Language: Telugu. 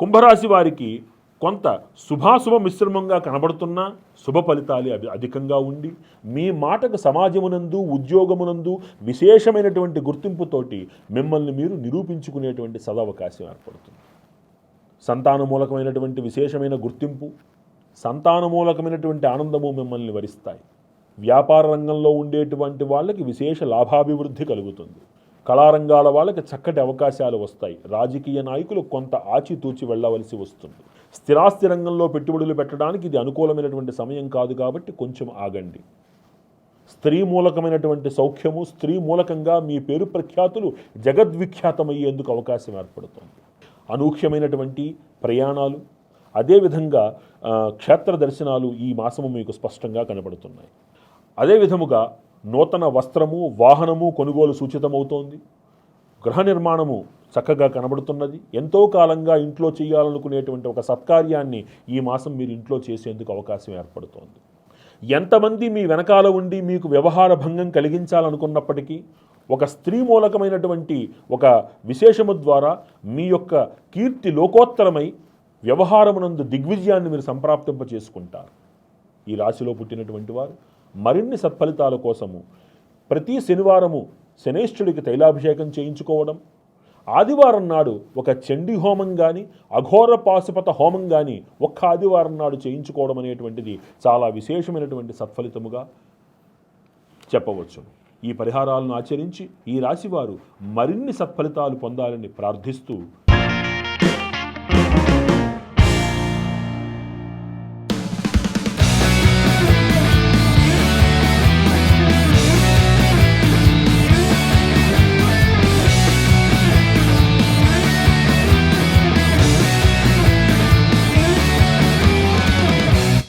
కుంభరాశి వారికి కొంత శుభాశుభ మిశ్రమంగా కనబడుతున్నా శుభ ఫలితాలు అవి అధికంగా ఉండి మీ మాటకు సమాజమునందు ఉద్యోగమునందు విశేషమైనటువంటి గుర్తింపుతోటి మిమ్మల్ని మీరు నిరూపించుకునేటువంటి సదవకాశం ఏర్పడుతుంది. సంతానమూలకమైనటువంటి విశేషమైన గుర్తింపు సంతానమూలకమైనటువంటి ఆనందము మిమ్మల్ని వరిస్తాయి. వ్యాపార రంగంలో ఉండేటువంటి వాళ్ళకి విశేష లాభాభివృద్ధి కలుగుతుంది. కళారంగాల వాళ్ళకి చక్కటి అవకాశాలు వస్తాయి. రాజకీయ నాయకులు కొంత ఆచితూచి వెళ్ళవలసి వస్తుంది. స్థిరాస్తి రంగంలో పెట్టుబడులు పెట్టడానికి ఇది అనుకూలమైనటువంటి సమయం కాదు కాబట్టి కొంచెం ఆగండి. స్త్రీ మూలకమైనటువంటి సౌఖ్యము స్త్రీ మూలకంగా మీ పేరు ప్రఖ్యాతులు జగద్విఖ్యాతమయ్యేందుకు అవకాశం ఏర్పడుతుంది. అనూహ్యమైనటువంటి ప్రయాణాలు అదేవిధంగా క్షేత్ర దర్శనాలు ఈ మాసము మీకు స్పష్టంగా కనబడుతున్నాయి. అదే విధముగా నూతన వస్త్రము వాహనము కొనుగోలు సూచితమవుతోంది. గృహ నిర్మాణము చక్కగా కనబడుతున్నది. ఎంతో కాలంగా ఇంట్లో చేయాలనుకునేటువంటి ఒక సత్కార్యాన్ని ఈ మాసం మీరు ఇంట్లో చేసేందుకు అవకాశం ఏర్పడుతోంది. ఎంతమంది మీ వెనకాల ఉండి మీకు వ్యవహార భంగం కలిగించాలనుకున్నప్పటికీ ఒక స్త్రీ మూలకమైనటువంటి ఒక విశేషము ద్వారా మీ యొక్క కీర్తి లోకోత్తరమై వ్యవహారమునందు దిగ్విజయాన్ని మీరు సంప్రాప్తింప చేసుకుంటారు ఈ రాశిలో పుట్టినటువంటి వారు మరిన్ని సత్ఫలితాల కోసము ప్రతి శనివారము శనేశ్వరుడికి తైలాభిషేకం చేయించుకోవడం ఆదివారం నాడు ఒక చండీ హోమం కానీ అఘోర పాశుపత హోమం కానీ ఒక్క ఆదివారం నాడు చేయించుకోవడం అనేటువంటిది చాలా విశేషమైనటువంటి సత్ఫలితముగా చెప్పవచ్చు ఈ పరిహారాలను ఆచరించి ఈ రాశివారు మరిన్ని సత్ఫలితాలు పొందాలని ప్రార్థిస్తూ